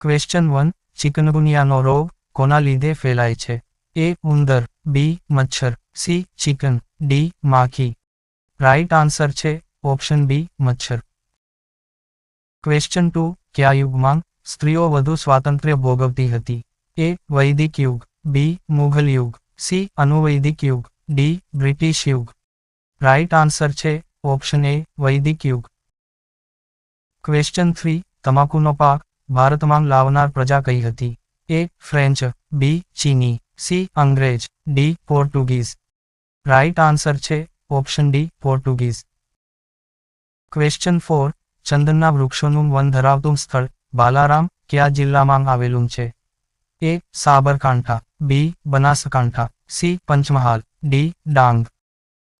Question one ચિકનગુનિયાનો રોગ કોના લીધે ફેલાય છે? એ ઉંદર. બી મચ્છર. C chicken. ડી માખી. રાઈટ આન્સર છે ઓપ્શન બી મચ્છર. ક્વેશ્ચન ટુ કયા યુગમાં સ્ત્રીઓ વધુ સ્વાતંત્ર્ય ભોગવતી હતી? એ વૈદિક યુગ. બી મુઘલ યુગ. સી અનુવૈદિક યુગ. ડી બ્રિટિશ યુગ. રાઈટ આન્સર છે ઓપ્શન એ વૈદિક યુગ. ક્વેશ્ચન થ્રી તમાકુનો પાક ભારતમાં લાવનાર પ્રજા કઈ હતી? એ, ફ્રેન્ચ, બી, ચીની, સી, અંગ્રેજ, ડી, પોર્ટુગીઝ. રાઇટ આન્સર છે, option D, Portuguese. Question four, ચંદનના વૃક્ષોનું વન ધરાવતું સ્થળ, બાલારામ, કયા જિલ્લામાં આવેલું છે? A, Sabarkantha, B, Banaskantha, C, Panchmahal, D, Dang.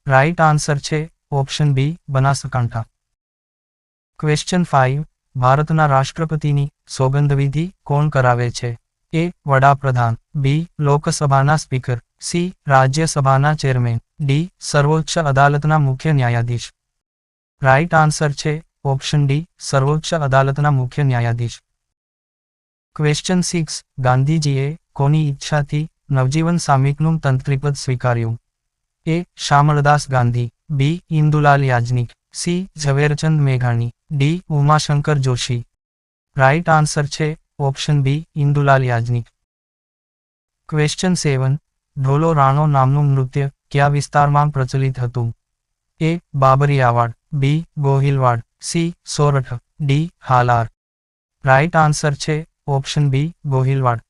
Right answer છે, option B, Banaskantha. Question five ભારતના રાષ્ટ્રપતિની સોગંદવિધિ કોણ કરાવે છે? એ વડાપ્રધાન, બી, લોકસભાના સ્પીકર, સી, રાજ્યસભાના ચેરમેન, ડી, સર્વોચ્ચ અદાલતના મુખ્ય ન્યાયાધીશ. રાઇટ આન્સર છે ઓપ્શન ડી, સર્વોચ્ચ અદાલતના મુખ્ય ન્યાયાધીશ. ક્વેશ્ચન સિક્સ, ગાંધીજીએ કોની ઈચ્છાથી નવજીવન સામિકનું તંત્રીપદ સ્વીકાર્યું? A Shamaldas Gandhi, B, Indulal Yagnik. C. Zaverchand મેઘાણી. D. Umashankar Joshi. Right answer છે option B. Indulal Yagnik question seven. Dholo Rano નામનું નૃત્ય કયા વિસ્તારમાં પ્રચલિત હતું? A. Babariyawad. B. Gohilwad. C. Sorath. D. Halar. Right answer છે option B. Gohilwad.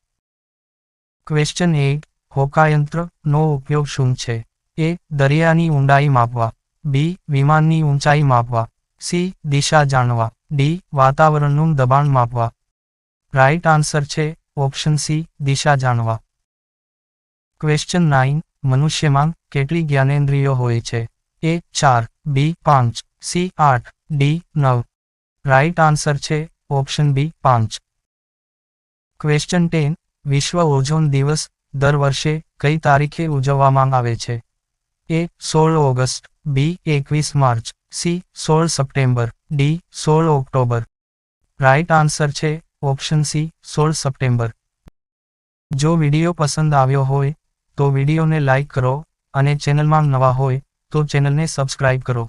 Question eight હોકાયંત્ર નો ઉપયોગ શું છે? એ. દરિયાની ઊંડાઈ માપવા. બી, વિમાનની ઊંચાઈ માપવા. સી, દિશા જાણવા. ડી, વાતાવરણનું દબાણ માપવા. રાઇટ આન્સર છે ઓપ્શન સી, દિશા જાણવા. ક્વેશ્ચન નાઇન, મનુષ્યમાં કેટલી જ્ઞાનેન્દ્રિયો હોય છે? એ, ચાર. બી, પાંચ. સી, આઠ. ડી, નવ. રાઈટ આન્સર છે ઓપ્શન બી, પાંચ. ક્વેશ્ચન ટેન, વિશ્વ ઓઝોન દિવસ દર વર્ષે કઈ તારીખે ઉજવવામાં આવે છે? એ સોળ ઓગસ્ટ, બી એકવીસ માર્ચ, સી સોળ સપ્ટેમ્બર, ડી સોળ ઓક્ટોબર. રાઈટ આન્સર છે ઓપ્શન સી સોળ સપ્ટેમ્બર. જો વીડિયો પસંદ આવ્યો હોય, તો વિડીયોને લાઇક કરો અને ચેનલમાં નવા હોય, તો ચેનલને સબસ્ક્રાઇબ કરો.